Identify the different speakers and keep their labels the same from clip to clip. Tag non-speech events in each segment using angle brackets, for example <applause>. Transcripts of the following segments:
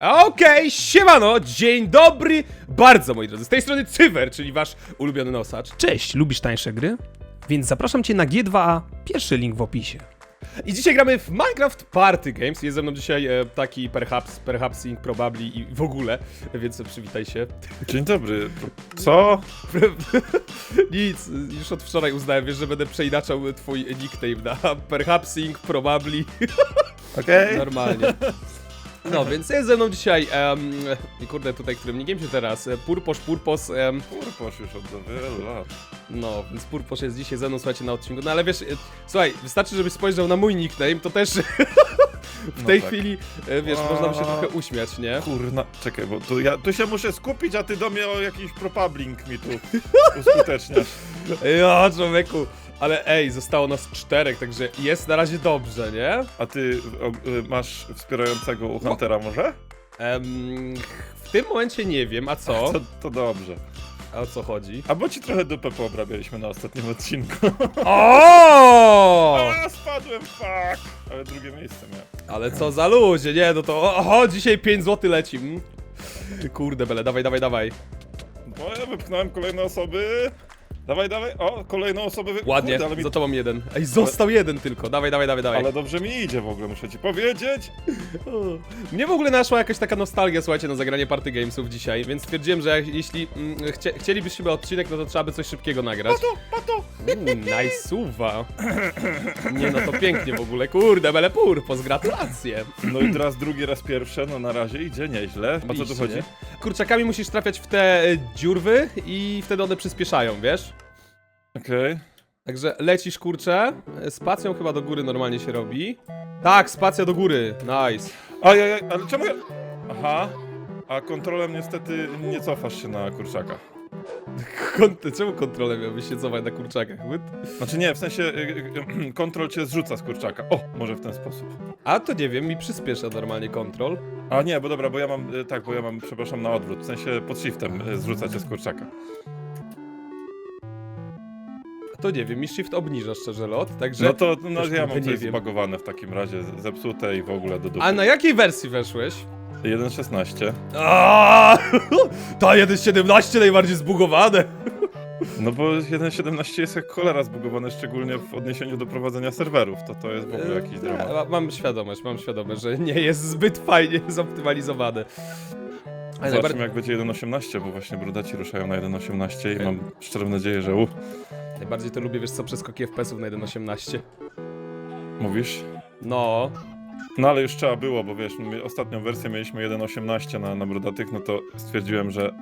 Speaker 1: Okej, siemano, dzień dobry, bardzo moi drodzy, z tej strony Cywer, czyli wasz ulubiony nosacz. Cześć, lubisz tańsze gry? Więc zapraszam cię na G2A, pierwszy link w opisie. I dzisiaj gramy w Minecraft Party Games, jest ze mną dzisiaj e, taki Perhaps, Perhaps Inc. Probably i w ogóle, więc przywitaj się.
Speaker 2: Dzień dobry. Co? <laughs>
Speaker 1: Nic, już od wczoraj uznałem, wiesz, że będę przeinaczał twój nickname na Perhaps Inc. Probably.
Speaker 2: Okej. <laughs>
Speaker 1: Normalnie. No, więc jest ze mną dzisiaj, um, kurde, tutaj, którym nikiem się teraz, e, Purposz, Purpos, em,
Speaker 2: Purposz już od wielu lat.
Speaker 1: no, więc Purposz jest dzisiaj ze mną, słuchajcie, na odcinku, no ale wiesz, e, słuchaj, wystarczy, żebyś spojrzał na mój nickname, to też <laughs> w
Speaker 2: No
Speaker 1: tej
Speaker 2: tak.
Speaker 1: chwili, e, wiesz, można by się trochę uśmiać, nie?
Speaker 2: Kurna, czekaj, bo tu ja tu się muszę skupić, a ty do mnie o jakiś propablink mi tu <laughs> uskuteczniasz.
Speaker 1: Ja, człowieku, ale ej, zostało nas czterech, także jest na razie dobrze, nie?
Speaker 2: A ty o, y, masz wspierającego u Huntera może?
Speaker 1: Em, w tym momencie nie wiem, a co? <laughs>
Speaker 2: To, to dobrze.
Speaker 1: A o co chodzi?
Speaker 2: A bo ci trochę dupę poobrabialiśmy na ostatnim odcinku.
Speaker 1: O! <laughs>
Speaker 2: A, spadłem, fuck! Ale drugie miejsce miałem.
Speaker 1: Ale co za ludzie, nie, no to oho, dzisiaj 5 zł leci. mm. Kurde bele, dawaj, dawaj, dawaj.
Speaker 2: Bo ja wypchnąłem kolejne osoby. Dawaj, dawaj. O, kolejną osobę wy...
Speaker 1: Ładnie,
Speaker 2: Kurde, ale, mi...
Speaker 1: za tobą jeden. Ej, został jeden tylko, dawaj, dawaj, dawaj, dawaj.
Speaker 2: ale dobrze mi idzie w ogóle, muszę ci powiedzieć.
Speaker 1: Mnie w ogóle naszła jakaś taka nostalgia, słuchajcie, na zagranie party gamesów dzisiaj, więc stwierdziłem, że jeśli mm, chcie, chcielibyśmy odcinek, no to trzeba by coś szybkiego nagrać.
Speaker 2: Pato, pato!
Speaker 1: Uuu, nice suwa. Nie no, to pięknie w ogóle, kurde, bele purpos, gratulacje.
Speaker 2: No i teraz drugi raz pierwsze, no na razie idzie nieźle. O co tu chodzi?
Speaker 1: Kurczakami musisz trafiać w te e, dziurwy i wtedy one przyspieszają, wiesz?
Speaker 2: Okej.
Speaker 1: Także lecisz, kurczę, spacją chyba do góry normalnie się robi. Tak, spacja do góry, nice.
Speaker 2: Ajajaj, ale czemu ja... Aha. A kontrolem niestety nie cofasz się na kurczaka. <laughs>
Speaker 1: Kont czemu kontrolę miałbyś się cofać na kurczakach?
Speaker 2: Znaczy nie, w sensie y, y, y, <clears throat> kontrol cię zrzuca z kurczaka. O, może w ten sposób.
Speaker 1: A to nie wiem, mi przyspiesza normalnie kontrol.
Speaker 2: A nie, bo dobra, bo ja mam, y, tak, bo ja mam, przepraszam, na odwrót. W sensie pod shiftem y, zrzuca cię z kurczaka.
Speaker 1: To nie wiem, mi shift obniża szczerze lot, także...
Speaker 2: No to no, ja mam coś
Speaker 1: wiem.
Speaker 2: zbagowane w takim razie, zepsute i w ogóle do dupy.
Speaker 1: A na jakiej wersji weszłeś?
Speaker 2: 1.16.
Speaker 1: Aaaa! <laughs> Ta 1.17 najbardziej zbugowane. <laughs>
Speaker 2: No bo 1.17 jest jak cholera zbugowane, szczególnie w odniesieniu do prowadzenia serwerów. To to jest w ogóle jakiś dramat.
Speaker 1: Ja, mam świadomość, mam świadomość, że nie jest zbyt fajnie <laughs> zoptymalizowane. Ale
Speaker 2: Zobaczymy
Speaker 1: najbar-
Speaker 2: jak będzie 1.18, bo właśnie brudaci ruszają na 1.18 i mam szczerą nadzieję, że uff,
Speaker 1: najbardziej to lubię, wiesz co, przeskoki FPS-ów na 1.18.
Speaker 2: mówisz.
Speaker 1: No,
Speaker 2: No ale już trzeba było, bo wiesz, my ostatnią wersję mieliśmy 1.18 na, na brudatych, no to stwierdziłem, że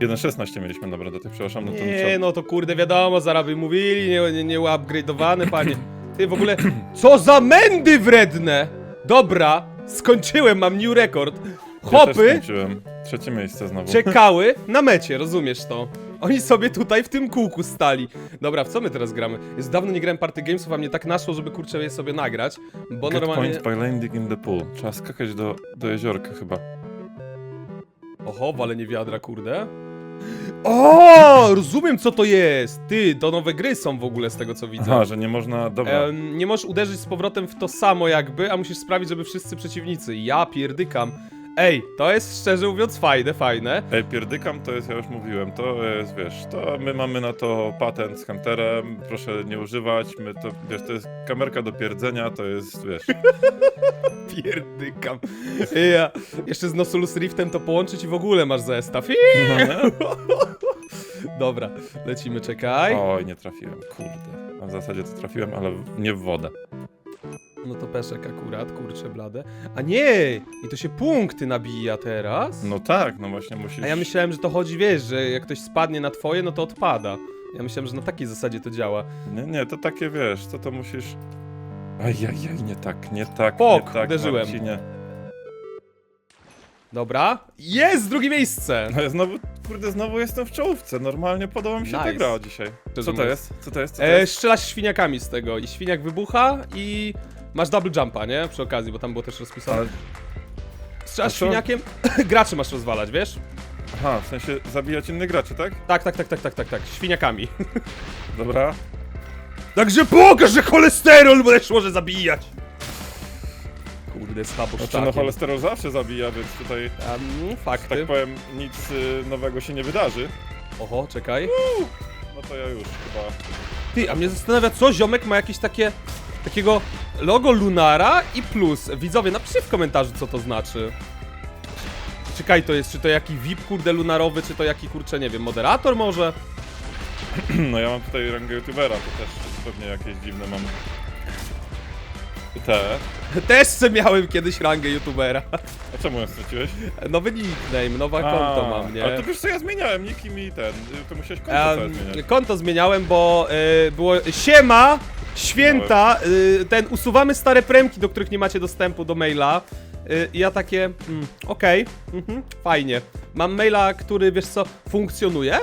Speaker 2: 1.16 mieliśmy na brudatych, przepraszam, no to
Speaker 1: nie,
Speaker 2: trzeba...
Speaker 1: no to kurde, wiadomo, zaraz by mówili, nie, nie, nie upgrade'owane, panie. Ty w ogóle, co za mędy wredne! Dobra, skończyłem, mam new record.
Speaker 2: Ja też
Speaker 1: Hopy
Speaker 2: skończyłem. Trzecie miejsce znowu.
Speaker 1: czekały na mecie, rozumiesz to? Oni sobie tutaj w tym kółku stali. Dobra, w co my teraz gramy? Jest dawno nie grałem party gamesów, a mnie tak naszło, żeby kurczę je sobie nagrać, bo
Speaker 2: Get
Speaker 1: normalnie...
Speaker 2: point by landing in the pool. Trzeba skakać do, do jeziorka chyba.
Speaker 1: Oho, walenie wiadra, kurde. O, rozumiem co to jest! Ty, to nowe gry są w ogóle z tego co widzę.
Speaker 2: Aha, że nie można... Dobra.
Speaker 1: Em, nie możesz uderzyć z powrotem w to samo jakby, a musisz sprawić, żeby wszyscy przeciwnicy. Ja pierdykam. Ej, to jest szczerze mówiąc fajne, fajne.
Speaker 2: Ej, pierdykam to jest, ja już mówiłem, to jest, wiesz, to my mamy na to patent z Hunterem, proszę nie używać, my to, wiesz, to jest kamerka do pierdzenia, to jest, wiesz, <laughs>
Speaker 1: Pierdykam. Ja. Jeszcze z Nosulus Riftem to połączyć i w ogóle masz zestaw.
Speaker 2: no nie? <laughs>
Speaker 1: Dobra, lecimy, czekaj.
Speaker 2: Oj, nie trafiłem, kurde. A w zasadzie to trafiłem, ale nie w wodę.
Speaker 1: No to peszek akurat, kurczę blade. A nie! I to się punkty nabija teraz?
Speaker 2: No tak, no właśnie musisz...
Speaker 1: A ja myślałem, że to chodzi, wiesz, że jak ktoś spadnie na twoje, no to odpada. Ja myślałem, że na takiej zasadzie to działa.
Speaker 2: Nie, nie, to takie, wiesz, co to musisz... Ajajaj, nie tak, nie tak,
Speaker 1: Pok,
Speaker 2: nie tak,
Speaker 1: uderzyłem.
Speaker 2: Marcinie.
Speaker 1: Dobra. Jest! Drugie miejsce! <laughs>
Speaker 2: No ja znowu, kurde, znowu jestem w czołówce, normalnie podoba mi się ta
Speaker 1: Nice.
Speaker 2: gra dzisiaj. Co to jest? Co to jest? Co to
Speaker 1: E,
Speaker 2: jest?
Speaker 1: strzelasz świniakami z tego i świniak wybucha i masz double jumpa, nie? Przy okazji, bo tam było też rozpisane.
Speaker 2: Ale,
Speaker 1: Strzelasz
Speaker 2: a co?
Speaker 1: świniakiem, <clears throat> graczy masz rozwalać, wiesz?
Speaker 2: aha, w sensie zabijać innych graczy, tak?
Speaker 1: Tak, tak, tak, tak, tak, tak, tak, świniakami. <laughs>
Speaker 2: Dobra.
Speaker 1: Także pokaż, że cholesterol będziesz może zabijać! kurde, słabo
Speaker 2: Znaczy no cholesterol zawsze zabija, więc tutaj,
Speaker 1: um,
Speaker 2: tak
Speaker 1: Fakty.
Speaker 2: powiem, nic y, nowego się nie wydarzy.
Speaker 1: Oho, czekaj.
Speaker 2: No to ja już chyba...
Speaker 1: Ty, a mnie zastanawia, co ziomek ma jakieś takie... Takiego logo Lunara i plus. Widzowie, napiszcie w komentarzu, co to znaczy. Czekaj, to jest, czy to jaki VIP, kurde, lunarowy, czy to jaki, kurczę, nie wiem, moderator może? <clears throat>
Speaker 2: No ja mam tutaj rangę youtubera, to też pewnie jakieś dziwne mam... Te.
Speaker 1: Też miałem kiedyś rangę youtubera.
Speaker 2: A czemu ją straciłeś?
Speaker 1: Nowy nickname, nowe
Speaker 2: A,
Speaker 1: konto mam, nie?
Speaker 2: Ale to wiesz co, ja zmieniałem nikim i ten, to musiałeś konto
Speaker 1: Em,
Speaker 2: zmieniać.
Speaker 1: konto zmieniałem, bo y, było siema, święta, y, ten usuwamy stare premki, do których nie macie dostępu do maila. Y, I ja takie, mm, okej, mhm, fajnie. Mam maila, który wiesz co, funkcjonuje,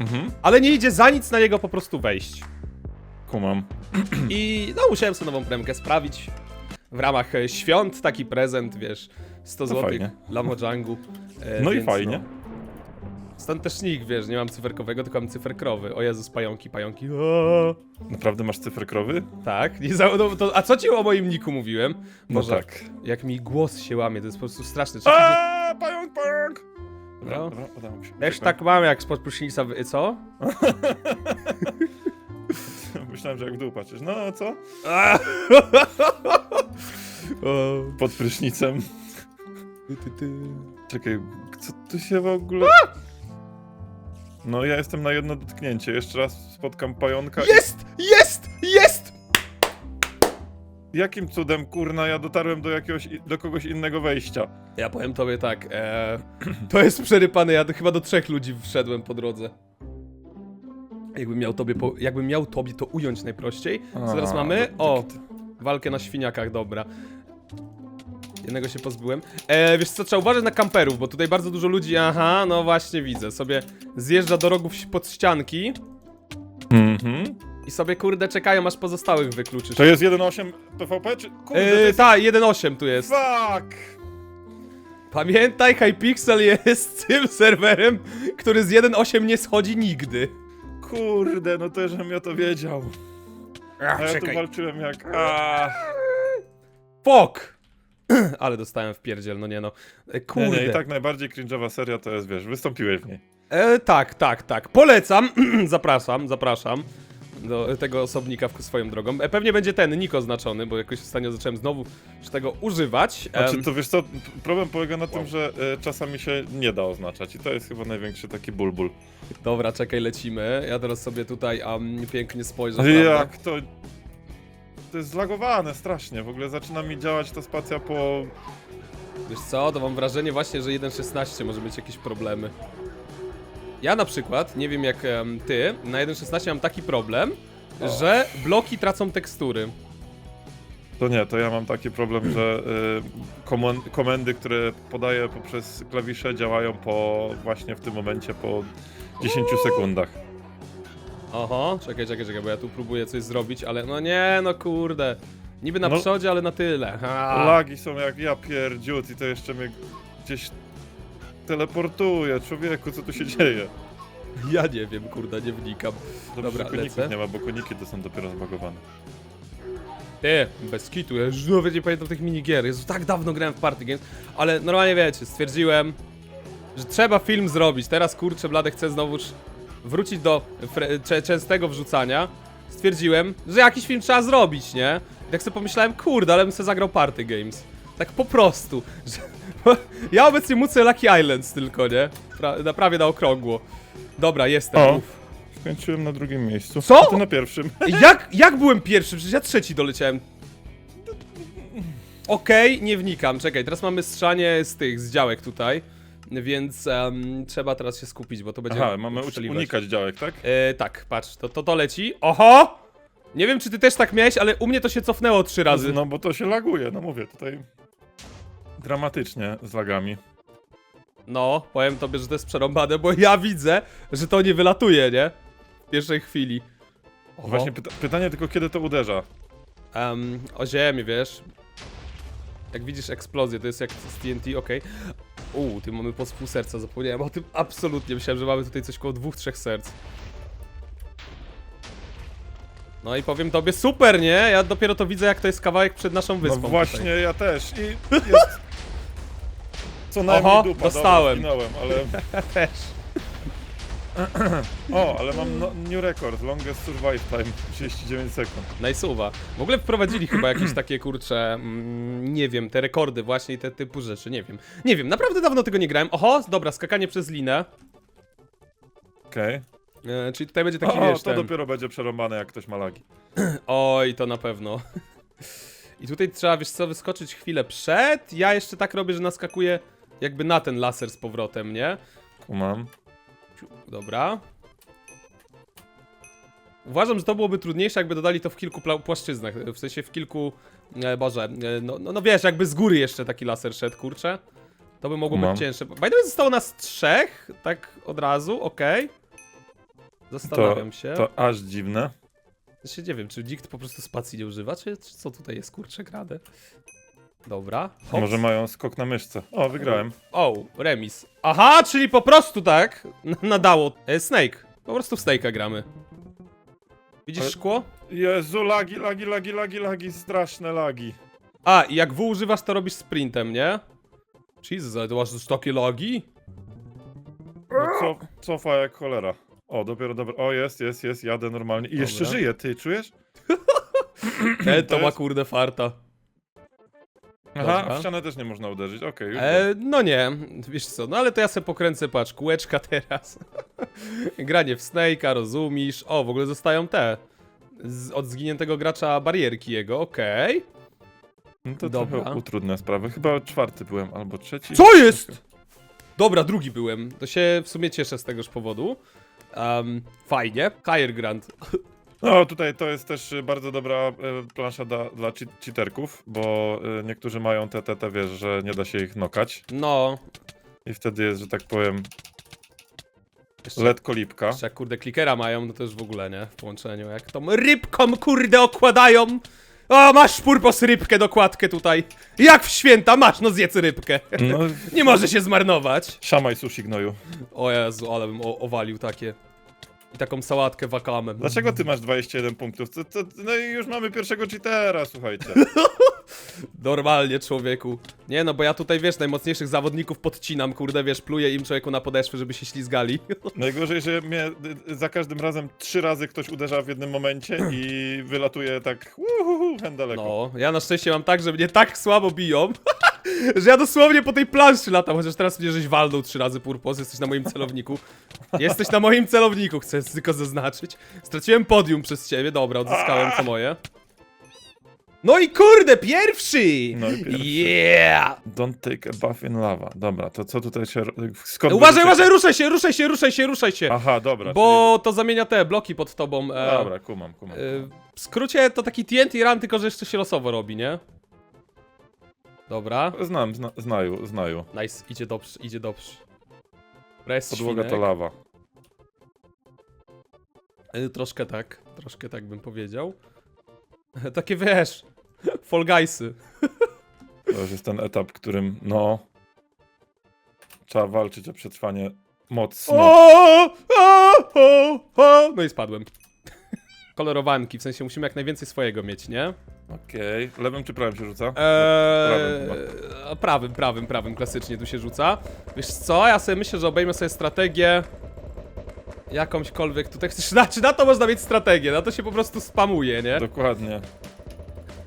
Speaker 2: Mhm.
Speaker 1: ale nie idzie za nic na niego po prostu wejść.
Speaker 2: Kumam. <clears throat>
Speaker 1: I no musiałem sobie nową premkę sprawić. W ramach e, świąt taki prezent, wiesz, 100
Speaker 2: No
Speaker 1: zł
Speaker 2: fajnie. <laughs>
Speaker 1: dla Mojangu. e,
Speaker 2: No i
Speaker 1: więc
Speaker 2: fajnie.
Speaker 1: Stąd też nick, wiesz, nie mam cyferkowego, tylko mam cyferkrowy. O Jezus, pająki, pająki. O,
Speaker 2: Naprawdę masz cyfr krowy?
Speaker 1: tak, nie za, no, to, a co ci o moim niku mówiłem?
Speaker 2: No
Speaker 1: Boże,
Speaker 2: tak.
Speaker 1: jak mi głos się łamie, to jest po prostu straszne. Czy
Speaker 2: Aaaa, pająk, pająk! Dobra,
Speaker 1: No.
Speaker 2: dobra, udało mi się.
Speaker 1: Też
Speaker 2: Uciekłem.
Speaker 1: tak mam jak spod prysznica, co? <laughs> <laughs>
Speaker 2: Myślałem, że jak w dół patrzysz. No, co? <laughs>
Speaker 1: O,
Speaker 2: Pod prysznicem.
Speaker 1: ty, ty, ty.
Speaker 2: Czekaj, co tu się w ogóle... No ja jestem na jedno dotknięcie. Jeszcze raz spotkam pająka. i-
Speaker 1: Jest! Jest! Jest!
Speaker 2: Jakim cudem, kurna, ja dotarłem do jakiegoś, i- do kogoś innego wejścia?
Speaker 1: Ja powiem tobie tak, e, <clears throat> to jest przerypane, ja do- chyba do trzech ludzi wszedłem po drodze. Jakbym miał tobie, po, jakbym miał tobie to ująć najprościej. Co teraz mamy?
Speaker 2: no,
Speaker 1: O, walkę na świniakach, dobra. Jednego się pozbyłem. E, wiesz co, trzeba uważać na kamperów, bo tutaj bardzo dużo ludzi, aha, no właśnie widzę, sobie zjeżdża do rogów pod ścianki
Speaker 2: Mhm.
Speaker 1: i sobie kurde czekają aż pozostałych wykluczysz.
Speaker 2: To jest 1.8 PvP, czy... Kurde, to
Speaker 1: E,
Speaker 2: jest...
Speaker 1: ta, 1.8 tu jest.
Speaker 2: Fuck!
Speaker 1: Pamiętaj, Hypixel jest <laughs> tym serwerem, który z 1.8 nie schodzi nigdy.
Speaker 2: Kurde, no to żebym ja to wiedział.
Speaker 1: Ach,
Speaker 2: A ja tu
Speaker 1: czekaj.
Speaker 2: walczyłem jak... A,
Speaker 1: Fuck! <clears throat> Ale dostałem w pierdziel, no nie no. E,
Speaker 2: nie,
Speaker 1: Kurde.
Speaker 2: nie, i tak najbardziej cringe'owa seria to jest, wiesz, wystąpiłeś w niej.
Speaker 1: E, tak, tak, tak. Polecam, <clears throat> zapraszam, zapraszam do tego osobnika w swoją drogą. E, pewnie będzie ten nick oznaczony, bo jakoś ostatnio zacząłem znowu już tego używać.
Speaker 2: Znaczy,
Speaker 1: Em,
Speaker 2: to wiesz co, p- problem polega na tym, że e, czasami się nie da oznaczać i to jest chyba największy taki bulbul.
Speaker 1: Dobra, czekaj, lecimy. Ja teraz sobie tutaj um, pięknie spojrzę. prawda?
Speaker 2: Jak to... To jest zlagowane strasznie, w ogóle zaczyna mi działać ta spacja po...
Speaker 1: Wiesz co, to mam wrażenie właśnie, że 1.16 może mieć jakieś problemy. Ja na przykład, nie wiem jak em, ty, na 1.16 mam taki problem, że bloki tracą tekstury.
Speaker 2: To nie, to ja mam taki problem, że y, komendy, które podaję poprzez klawisze działają po... właśnie w tym momencie po 10 sekundach.
Speaker 1: Oho, czekaj, czekaj, czekaj, bo ja tu próbuję coś zrobić, ale no nie, no kurde. Niby na
Speaker 2: No.
Speaker 1: przodzie, ale na tyle. Ha.
Speaker 2: Lagi są jak ja pierdziut i to jeszcze mnie gdzieś teleportuje. Człowieku, co tu się dzieje?
Speaker 1: Ja nie wiem, kurde, nie wnikam.
Speaker 2: Dobrze,
Speaker 1: Dobra,
Speaker 2: że koników
Speaker 1: lecę.
Speaker 2: nie ma, bo koniki to są dopiero zbagowane.
Speaker 1: Ty, bez kitu, ja już nawet nie pamiętam tych minigier. Jezu, tak dawno grałem w Party Games, ale normalnie wiecie, stwierdziłem, że trzeba film zrobić. Teraz kurczę, blade chcę znowu wrócić do fre- cze- częstego wrzucania. Stwierdziłem, że jakiś film trzeba zrobić, nie? I tak sobie pomyślałem, kurde, ale bym sobie zagrał Party Games. Tak po prostu. <laughs> Że, <laughs> ja obecnie mucę Lucky Islands tylko, nie? Pra- na prawie na okrągło. Dobra, jestem.
Speaker 2: O.
Speaker 1: Uf.
Speaker 2: Skończyłem na drugim miejscu.
Speaker 1: Co?
Speaker 2: A ty na pierwszym. <laughs>
Speaker 1: Jak, jak byłem pierwszy? Przecież ja trzeci doleciałem. Okej, nie wnikam. Czekaj, teraz mamy strzanie z tych, z działek tutaj. Więc em, trzeba teraz się skupić, bo to będzie.
Speaker 2: Aha, mamy uczy- unikać działek, tak?
Speaker 1: E, tak, patrz, to, to to leci. Oho! Nie wiem, czy ty też tak miałeś, ale u mnie to się cofnęło trzy razy.
Speaker 2: No bo to się laguje, no mówię, tutaj dramatycznie z lagami.
Speaker 1: No, powiem tobie, że to jest przerąbane, bo ja widzę, że to nie wylatuje, nie? W pierwszej chwili. Oho.
Speaker 2: Właśnie pyta pytanie tylko, kiedy to uderza.
Speaker 1: Em, o ziemię, wiesz. Jak widzisz eksplozję, to jest jak z TNT, okej. Uuu, ty mamy po pół serca, zapomniałem o tym absolutnie. Myślałem, że mamy tutaj coś koło dwóch, trzech serc. No i powiem tobie, super, nie? Ja dopiero to widzę, jak to jest kawałek przed naszą
Speaker 2: No
Speaker 1: wyspą.
Speaker 2: właśnie,
Speaker 1: Tutaj.
Speaker 2: ja też. I jest... Co najmniej
Speaker 1: Oho,
Speaker 2: dupa,
Speaker 1: dostałem.
Speaker 2: Dobra, zginąłem, ale... <laughs>
Speaker 1: Też. <clears throat>
Speaker 2: O, ale mam no, new record, longest survive time, 39 sekund.
Speaker 1: Najsuwa. W ogóle wprowadzili chyba <clears throat> jakieś takie kurcze, mm, nie wiem, te rekordy właśnie i te typu rzeczy, nie wiem. Nie wiem, naprawdę dawno tego nie grałem. Oho, dobra, skakanie przez linę.
Speaker 2: Okej.
Speaker 1: E, czyli tutaj będzie taki,
Speaker 2: O,
Speaker 1: wiesz,
Speaker 2: to
Speaker 1: ten...
Speaker 2: dopiero będzie przerąbane, jak ktoś ma lagi. <clears throat>
Speaker 1: Oj, to na pewno. <laughs> I tutaj trzeba, wiesz co, wyskoczyć chwilę przed. Ja jeszcze tak robię, że naskakuję jakby na ten laser z powrotem, nie? Ciu, Dobra. Uważam, że to byłoby trudniejsze, jakby dodali to w kilku płaszczyznach. W sensie w kilku. E, Boże, e, no, no, no wiesz, jakby z góry jeszcze taki laser szedł, kurczę. To by mogło być cięższe. By the way, zostało nas trzech, tak od razu, okej. Zastanawiam się.
Speaker 2: To aż dziwne.
Speaker 1: Ja się nie wiem, czy nikt po prostu spacji nie używa, czy, czy co tutaj jest, kurczę, grane. Dobra. Hops.
Speaker 2: Może mają skok na myszce. O, wygrałem.
Speaker 1: O, remis. Aha, czyli po prostu tak nadało. E, Snake. Po prostu w Snake'a gramy. Widzisz
Speaker 2: Ale-
Speaker 1: szkło?
Speaker 2: Jezu, lagi, lagi, lagi, lagi, lagi, straszne lagi.
Speaker 1: A, i jak W używasz, to robisz sprintem, nie? Jesus, ale to masz już takie logi?
Speaker 2: No, co, cofa jak cholera. O, dopiero dobra. O, jest, jest, jest, jadę normalnie. I jeszcze
Speaker 1: Dobra.
Speaker 2: żyję, ty, czujesz? <laughs>
Speaker 1: E, to
Speaker 2: To
Speaker 1: ma
Speaker 2: jest-
Speaker 1: kurde farta.
Speaker 2: Aha,
Speaker 1: Dobra.
Speaker 2: w ścianę też nie można uderzyć, okej, już wiem.
Speaker 1: E, no nie, wiesz co, no ale to ja sobie pokręcę, patrz, kółeczka <laughs> teraz. Granie w Snake'a, rozumiesz. O, w ogóle zostają te. Z, od zginiętego gracza barierki jego, okej.
Speaker 2: No to
Speaker 1: dobra.
Speaker 2: trochę utrudnia sprawę. Chyba czwarty byłem, albo trzeci.
Speaker 1: Co jest? Dobra, drugi byłem. To się w sumie cieszę z tegoż powodu. Fajnie. Higher Grant.
Speaker 2: No, tutaj to jest też y, bardzo dobra e, plansza dla, dla che- cheaterków, bo e, niektórzy mają te, te, te, wiesz, że nie da się ich nokać.
Speaker 1: No.
Speaker 2: I wtedy jest, że tak powiem,
Speaker 1: Jeszcze,
Speaker 2: letko lipka.
Speaker 1: jeszcze jak kurde klikera mają, no to już w ogóle nie w połączeniu. Jak tą rybką kurde okładają. O, masz purpos rybkę dokładkę tutaj. Jak w święta masz, no zjedz rybkę.
Speaker 2: No, <laughs>
Speaker 1: Nie może się zmarnować.
Speaker 2: szamaj sushi gnoju.
Speaker 1: O Jezu, ale bym owalił takie. I taką sałatkę wakamem.
Speaker 2: Dlaczego ty masz 21 punktów? Co, co, no i już mamy pierwszego cheatera, słuchajcie. <laughs>
Speaker 1: Normalnie, człowieku. Nie no, bo ja tutaj, wiesz, najmocniejszych zawodników podcinam, kurde, wiesz, pluję im człowieku na podeszwy, żeby się ślizgali. <laughs>
Speaker 2: Najgorzej, że mnie za każdym razem trzy razy ktoś uderza w jednym momencie i wylatuje tak uhuhu, hen daleko.
Speaker 1: No, ja na szczęście mam tak, że mnie tak słabo biją, <laughs> <laughs> że ja dosłownie po tej planszy latam, chociaż teraz mnie żeś walnął trzy razy purpos, jesteś na moim celowniku. Jesteś na moim celowniku, chcę tylko zaznaczyć. Straciłem podium przez ciebie, dobra, odzyskałem co moje. No i kurde, pierwszy!
Speaker 2: No i pierwszy.
Speaker 1: Yeah!
Speaker 2: Don't take a bath in lava. Dobra, to co tutaj się... Skąd
Speaker 1: Uważaj, uważaj, ruszaj się, ruszaj się, ruszaj się, ruszaj się!
Speaker 2: Aha, dobra.
Speaker 1: Bo to zamienia te bloki pod tobą.
Speaker 2: czyli...
Speaker 1: E,
Speaker 2: Dobra, kumam, kumam.
Speaker 1: e, w skrócie to taki TNT run, tylko że jeszcze się losowo robi, nie? Dobra.
Speaker 2: Znam, zna, znaju, znaju.
Speaker 1: Nice, idzie dobrze, idzie dobrze. Rest
Speaker 2: Podłoga to
Speaker 1: świnek.
Speaker 2: lawa.
Speaker 1: E, Troszkę tak, troszkę tak bym powiedział. <laughs> Takie wiesz, <laughs> Fall Guysy.
Speaker 2: To już jest ten etap, którym, no... Trzeba walczyć o przetrwanie mocno.
Speaker 1: O, o, o, o. No i spadłem. <laughs> Kolorowanki, w sensie musimy jak najwięcej swojego mieć, nie?
Speaker 2: Okej. Lewym czy prawym się rzuca?
Speaker 1: Eee, prawym, prawym, prawym, klasycznie tu się rzuca. Wiesz co, ja sobie myślę, że obejmę sobie strategię jakąśkolwiek tutaj. <laughs> Chcesz, na, czy na to można mieć strategię? Na to się po prostu spamuje, nie?
Speaker 2: Dokładnie.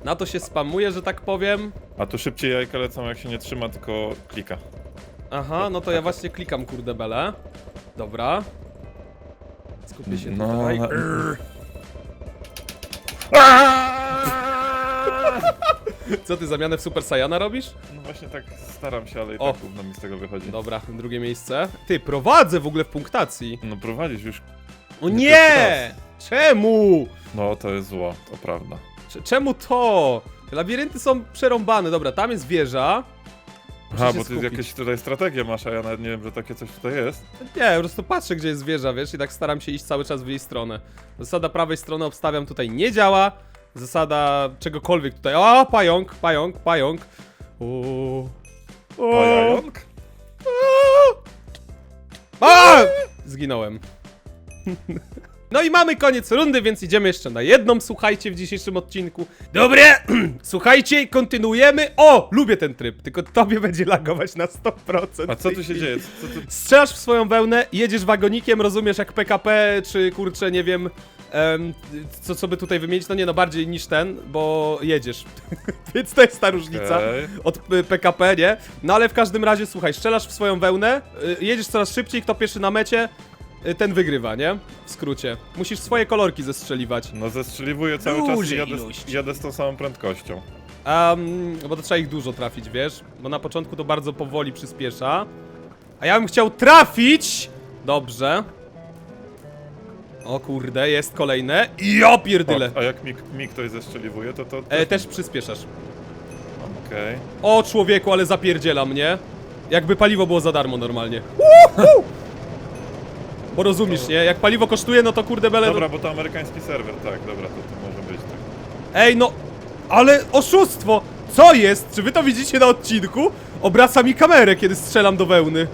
Speaker 1: Na to się spamuje, że tak powiem.
Speaker 2: A tu szybciej jajka lecą, jak się nie trzyma, tylko klika.
Speaker 1: Aha, no to ja właśnie klikam kurde bele. Dobra. Skupię się
Speaker 2: No,
Speaker 1: tutaj. Co ty zamianę w Super Saiyana robisz?
Speaker 2: No właśnie tak staram się, ale i
Speaker 1: O.
Speaker 2: tak gówno mi z tego wychodzi.
Speaker 1: Dobra, drugie miejsce. Ty, prowadzę w ogóle w punktacji.
Speaker 2: No prowadzisz już.
Speaker 1: O
Speaker 2: Nie
Speaker 1: nie! Czemu?
Speaker 2: No to jest zło, to prawda.
Speaker 1: Cze- Czemu to? Te labirynty są przerąbane. Dobra, tam jest wieża. Muszę
Speaker 2: Aha,
Speaker 1: się
Speaker 2: bo ty
Speaker 1: skupić.
Speaker 2: jakieś tutaj strategie masz, a ja nawet nie wiem, że takie coś tutaj jest.
Speaker 1: Nie, po prostu patrzę, gdzie jest wieża, wiesz, i tak staram się iść cały czas w jej stronę. Zasada prawej strony obstawiam tutaj nie działa. Zasada czegokolwiek tutaj. O, pająk, pająk, pająk. O,
Speaker 2: Pająk?
Speaker 1: A! Zginąłem. No i mamy koniec rundy, więc idziemy jeszcze na jedną, słuchajcie, w dzisiejszym odcinku. Dobre, <clears throat> słuchajcie, kontynuujemy. O, lubię ten tryb, tylko tobie będzie lagować na 100%.
Speaker 2: A co tu się dzieje? Co tu...
Speaker 1: Strzelasz w swoją wełnę, jedziesz wagonikiem, rozumiesz jak PKP, czy kurczę, nie wiem, em, co, co by tutaj wymienić, no nie no, bardziej niż ten, bo jedziesz. <laughs> Więc to jest ta różnica
Speaker 2: Okej.
Speaker 1: od y, PKP, nie? No ale w każdym razie, słuchaj, strzelasz w swoją wełnę, y, jedziesz coraz szybciej, kto pierwszy na mecie, y, ten wygrywa, nie? W skrócie. Musisz swoje kolorki zestrzeliwać.
Speaker 2: No zestrzeliwuję cały czas i jadę,
Speaker 1: ilość.
Speaker 2: jadę z tą samą prędkością.
Speaker 1: Um, bo to trzeba ich dużo trafić, wiesz? Bo na początku to bardzo powoli przyspiesza. A ja bym chciał trafić! Dobrze. O kurde, jest kolejne. I ja pierdyle.
Speaker 2: A jak mi, mi ktoś zestrzeliwuje, to to...
Speaker 1: E, też przyspieszasz.
Speaker 2: Okej.
Speaker 1: O człowieku, ale zapierdziela mnie. Jakby paliwo było za darmo normalnie. <laughs> Bo rozumiesz, nie? Jak paliwo kosztuje, no to kurde bele...
Speaker 2: Dobra, bo to amerykański serwer, tak, dobra, to, to może być tak.
Speaker 1: Ej, no... Ale oszustwo! Co jest? Czy wy to widzicie na odcinku? Obraca mi kamerę, kiedy strzelam do wełny.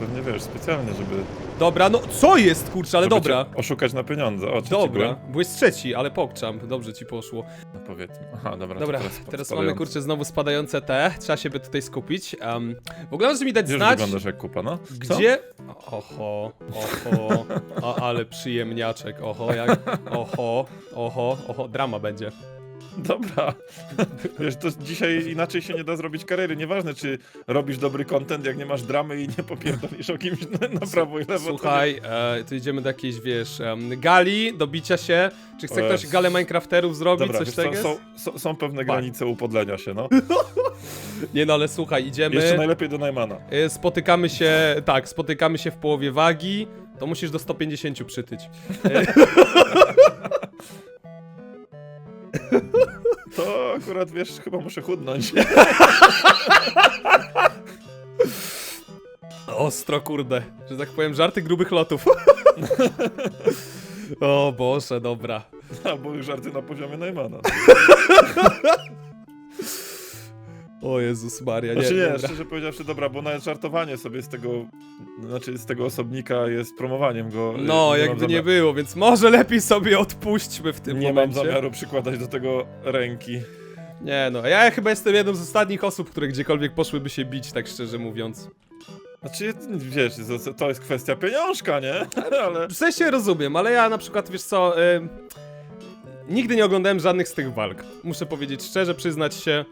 Speaker 2: Pewnie wiesz, specjalnie, żeby...
Speaker 1: Dobra, no co jest, kurczę, ale
Speaker 2: żeby
Speaker 1: dobra.
Speaker 2: cię Oszukać na pieniądze, o,
Speaker 1: Dobra,
Speaker 2: byłem?
Speaker 1: byłeś trzeci, ale pokczam. Dobrze ci poszło.
Speaker 2: No powiedzmy. Aha, dobra,
Speaker 1: Dobra,
Speaker 2: to
Speaker 1: teraz,
Speaker 2: teraz,
Speaker 1: mamy kurczę znowu spadające te. Trzeba się by tutaj skupić. Um, w ogóle możesz mi dać
Speaker 2: Już
Speaker 1: znać,
Speaker 2: wyglądasz jak kupa, no. Co?
Speaker 1: gdzie... Oho, oho, o, ale przyjemniaczek, oho, jak... Oho, oho, oho, drama będzie.
Speaker 2: Dobra. <laughs> Wiesz, to dzisiaj inaczej się nie da zrobić kariery. Nieważne, czy robisz dobry content, jak nie masz dramy i nie popierdolisz o kimś na, na prawo i lewo.
Speaker 1: Słuchaj, e, to idziemy do jakiejś, wiesz, em, gali, do bicia się. Czy chce ktoś
Speaker 2: Jezus.
Speaker 1: galę Minecrafterów zrobić,
Speaker 2: Dobra,
Speaker 1: coś
Speaker 2: wiesz co,
Speaker 1: takiego?
Speaker 2: są, są, są pewne granice upodlenia się, no. <laughs>
Speaker 1: Nie no, ale słuchaj, idziemy...
Speaker 2: Jeszcze najlepiej do Najmana.
Speaker 1: Y, Spotykamy się, tak, spotykamy się w połowie wagi, to musisz do 150 przytyć. <laughs>
Speaker 2: To akurat, wiesz, chyba muszę chudnąć. <laughs>
Speaker 1: Ostro, kurde, że tak powiem, żarty grubych lotów. <laughs> o Boże, dobra.
Speaker 2: Albo żarty na poziomie Najmana. <laughs>
Speaker 1: O Jezus Maria, nie,
Speaker 2: Znaczy nie,
Speaker 1: dobra.
Speaker 2: szczerze powiedziawszy, dobra, bo nawet żartowanie sobie z tego, znaczy z tego osobnika jest promowaniem go.
Speaker 1: No,
Speaker 2: mam
Speaker 1: jakby nie było, więc może lepiej sobie odpuśćmy w tym
Speaker 2: Nie mam
Speaker 1: momencie.
Speaker 2: zamiaru przykładać do tego ręki.
Speaker 1: Nie no, ja chyba jestem jedną z ostatnich osób, które gdziekolwiek poszłyby się bić, tak szczerze mówiąc.
Speaker 2: Znaczy, wiesz, to- to jest kwestia pieniążka, nie? Ale... <laughs>
Speaker 1: W sensie rozumiem, ale ja na przykład, wiesz co, y, nigdy nie oglądałem żadnych z tych walk. Muszę powiedzieć szczerze, przyznać się,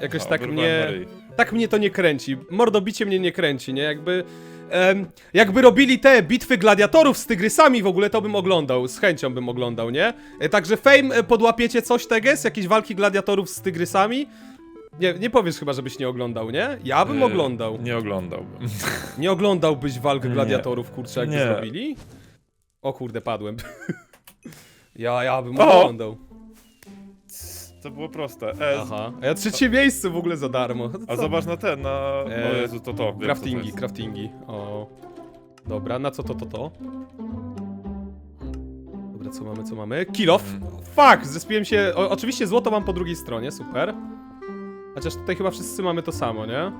Speaker 1: jakoś
Speaker 2: A,
Speaker 1: tak mnie,
Speaker 2: na ryj.
Speaker 1: tak mnie to nie kręci. Mordobicie mnie nie kręci, nie? Jakby, em, jakby robili te bitwy gladiatorów z tygrysami w ogóle, to bym oglądał, z chęcią bym oglądał, nie? E, Także Fame, e, podłapiecie coś teges? Jakieś walki gladiatorów z tygrysami? Nie, nie powiesz chyba, żebyś nie oglądał, nie? Ja bym
Speaker 2: E,
Speaker 1: oglądał.
Speaker 2: Nie oglądałbym. <laughs>
Speaker 1: Nie oglądałbyś walk gladiatorów, kurczę, jakby
Speaker 2: Nie.
Speaker 1: zrobili? O kurde, padłem. <laughs> ja, ja bym
Speaker 2: O!
Speaker 1: oglądał.
Speaker 2: To było proste. S.
Speaker 1: Aha. A ja trzecie miejsce w ogóle za darmo. To
Speaker 2: A
Speaker 1: co?
Speaker 2: zobacz na ten, na...
Speaker 1: E,
Speaker 2: O Jezu, to to. wiem, co to
Speaker 1: Craftingi,
Speaker 2: jest.
Speaker 1: craftingi. O. Dobra, na co to, to, to? Dobra, co mamy, co mamy? Kill off.
Speaker 2: Mm.
Speaker 1: Fuck, zespiłem się. O, oczywiście złoto mam po drugiej stronie, super. Chociaż tutaj chyba wszyscy mamy to samo, nie?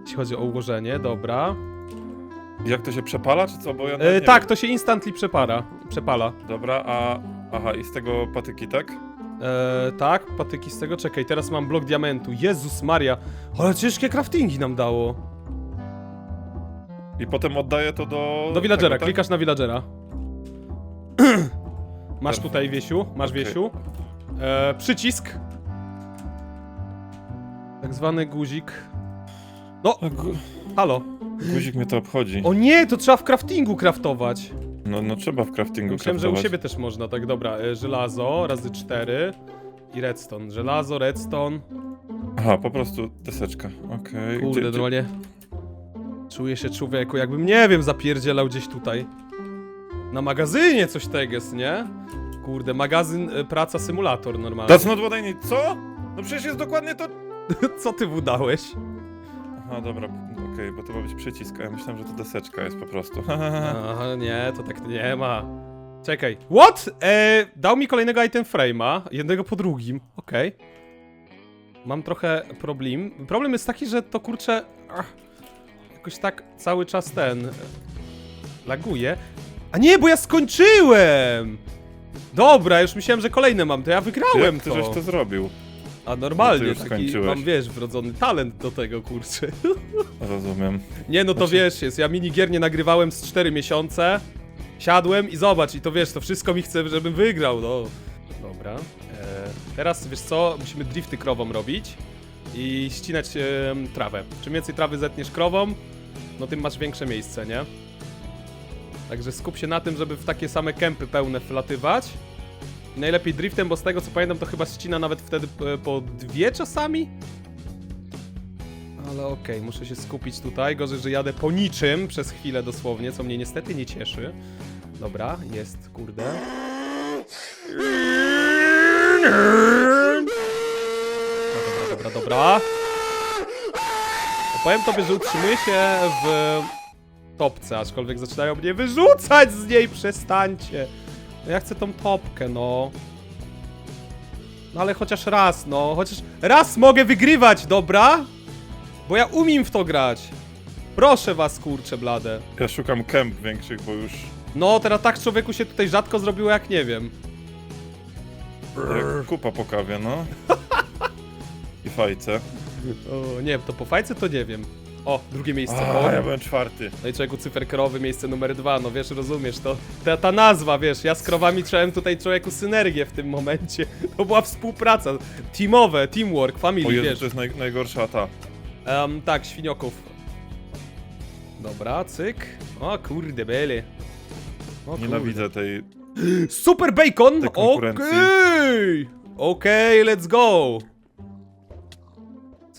Speaker 1: Jeśli chodzi o ułożenie, dobra.
Speaker 2: Jak to się przepala, czy co? Bo ja
Speaker 1: E,
Speaker 2: nie
Speaker 1: tak,
Speaker 2: wiem.
Speaker 1: to się instantly przepara. Przepala.
Speaker 2: Dobra, a... Aha, i z tego patyki, tak?
Speaker 1: Eee, tak, patyki z tego, czekaj, teraz mam blok diamentu, Jezus Maria, ale ciężkie craftingi nam dało.
Speaker 2: I potem oddaję to do...
Speaker 1: Do villagera,
Speaker 2: tego, tak?
Speaker 1: klikasz na villagera. <clears throat> masz tutaj Wiesiu, masz
Speaker 2: Okej.
Speaker 1: Wiesiu. Eee, przycisk. Tak zwany guzik. No, halo.
Speaker 2: Guzik mnie to obchodzi.
Speaker 1: O nie, to trzeba w craftingu craftować.
Speaker 2: No, no trzeba w craftingu
Speaker 1: Myślałem, że u
Speaker 2: craftować.
Speaker 1: siebie też można, tak dobra. E, żelazo razy cztery i redstone. Żelazo, redstone.
Speaker 2: Aha, po prostu deseczka. Okej.
Speaker 1: Kurde,
Speaker 2: Gdzie- gdzie-
Speaker 1: normalnie. Czuję się człowieku, jakbym, nie wiem, zapierdzielał gdzieś tutaj. Na magazynie coś teges, nie? Kurde, magazyn, y, praca, symulator normalnie.
Speaker 2: That's not what I need. Co? No przecież jest dokładnie to... <laughs>
Speaker 1: Co ty wudałeś?
Speaker 2: Aha, dobra, okej, bo to ma być przycisk, a ja myślałem, że to deseczka jest po prostu. <laughs>
Speaker 1: Aha, nie, to tak nie ma. Czekaj. What? E, dał mi kolejnego item frame'a, jednego po drugim. Okej. Mam trochę problem. Problem jest taki, że to kurczę... Ach, jakoś tak cały czas ten... e, Laguje. A nie, bo ja skończyłem! Dobra, już myślałem, że kolejne mam, to ja wygrałem
Speaker 2: Jak ty
Speaker 1: to.
Speaker 2: żeś to zrobił?
Speaker 1: A normalnie,
Speaker 2: No to już
Speaker 1: taki
Speaker 2: skończyłeś.
Speaker 1: mam, wiesz, wrodzony talent do tego, kurczę. <laughs>
Speaker 2: Rozumiem.
Speaker 1: Nie, no to
Speaker 2: Znaczy-
Speaker 1: wiesz, jest, ja minigier nie nagrywałem z 4 miesiące, siadłem i zobacz, i to wiesz, to wszystko mi chce, żebym wygrał, no. Dobra, e, teraz, wiesz co, musimy drifty krową robić i ścinać e, trawę. Czym więcej trawy zetniesz krową, no tym masz większe miejsce, nie? Także skup się na tym, żeby w takie same kępy pełne wlatywać. Najlepiej driftem, bo z tego co pamiętam, to chyba ścina nawet wtedy e, po dwie czasami? Ale okej, muszę się skupić tutaj. Gorzej, że jadę po niczym przez chwilę dosłownie, co mnie niestety nie cieszy. Dobra, jest, kurde. Dobra, dobra, dobra, dobra. No powiem tobie, że utrzymuję się w topce, aczkolwiek zaczynają mnie wyrzucać z niej, przestańcie. No ja chcę tą topkę, no. No ale chociaż raz, no, chociaż raz mogę wygrywać, dobra? Bo ja umiem w to grać. Proszę was, kurcze blade.
Speaker 2: Ja szukam kemp większych, bo już
Speaker 1: No, teraz tak człowieku się tutaj rzadko zrobiło, jak nie wiem.
Speaker 2: jak kupa po kawie, no. <laughs> I fajce.
Speaker 1: O, nie, to po fajce to nie wiem. O, drugie miejsce.
Speaker 2: A,
Speaker 1: o.
Speaker 2: ja byłem czwarty.
Speaker 1: No i człowieku cyferkerowy, miejsce numer dwa, no wiesz, rozumiesz, to ta, ta nazwa, wiesz, ja z krowami czułem tutaj człowieku synergię w tym momencie. <laughs> To była współpraca, teamowe, teamwork,
Speaker 2: O
Speaker 1: family,
Speaker 2: Jezu,
Speaker 1: wiesz.
Speaker 2: to jest naj, najgorsza ta.
Speaker 1: Em, tak, świnioków. Dobra, cyk. O kurde, bele. O.
Speaker 2: Nienawidzę tej... <gasps>
Speaker 1: Super bacon!
Speaker 2: Tej
Speaker 1: Okej!
Speaker 2: konkurencji.
Speaker 1: Okej, let's go!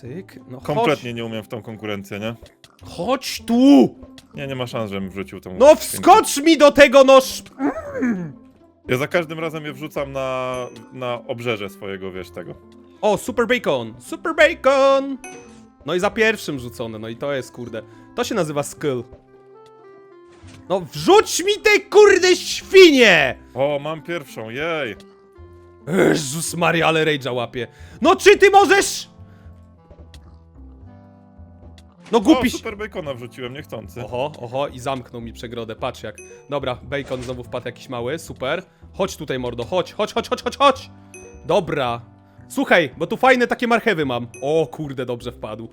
Speaker 1: Cyk, no
Speaker 2: Kompletnie nie umiem w tą konkurencję, nie?
Speaker 1: chodź, chodź tu!
Speaker 2: Nie, nie ma szans, żebym wrzucił tą...
Speaker 1: No wskocz mi do tego, no sz...
Speaker 2: Ja za każdym razem je wrzucam na, na obrzeże swojego, wiesz, tego.
Speaker 1: O, super bacon! Super bacon! No i za pierwszym rzucone, no i to jest, kurde. To się nazywa skill. No wrzuć mi te kurde świnie!
Speaker 2: O, mam pierwszą, jej!
Speaker 1: Jezus Maria, ale rage'a łapie. No czy ty możesz... No
Speaker 2: O,
Speaker 1: głupiś...
Speaker 2: super bacona wrzuciłem, niechcący.
Speaker 1: Oho, oho, i zamknął mi przegrodę, patrz jak. Dobra, bacon znowu wpadł jakiś mały, super. Chodź tutaj, mordo, chodź, chodź, chodź, chodź, chodź, chodź! Dobra. Słuchaj, bo tu fajne takie marchewy mam. O kurde, dobrze wpadł.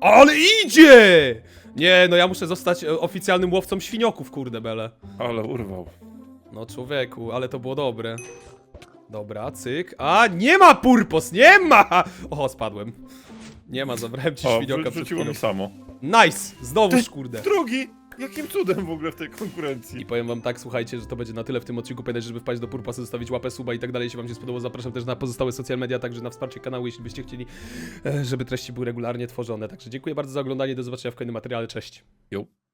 Speaker 1: Ale idzie! Nie, no ja muszę zostać e, oficjalnym łowcą świnioków, kurde bele.
Speaker 2: Ale urwał.
Speaker 1: No człowieku, ale to było dobre. Dobra, cyk. A, nie ma purpos, nie ma! Oho, spadłem. Nie ma, zabrałem ci
Speaker 2: O,
Speaker 1: świnioka
Speaker 2: wrzu-
Speaker 1: przed chwilą.
Speaker 2: mi samo.
Speaker 1: Nice! Znowuż, kurde.
Speaker 2: Drugi! Jakim cudem w ogóle w tej konkurencji?
Speaker 1: I powiem wam tak, słuchajcie, że to będzie na tyle w tym odcinku. Pamiętajcie, żeby wpaść do Purpasa, zostawić łapę, suba i tak dalej. Jeśli wam się spodobało, zapraszam też na pozostałe social media, także na wsparcie kanału, jeśli byście chcieli, e, żeby treści były regularnie tworzone. Także dziękuję bardzo za oglądanie, do zobaczenia w kolejnym materiale, cześć.
Speaker 2: Jo.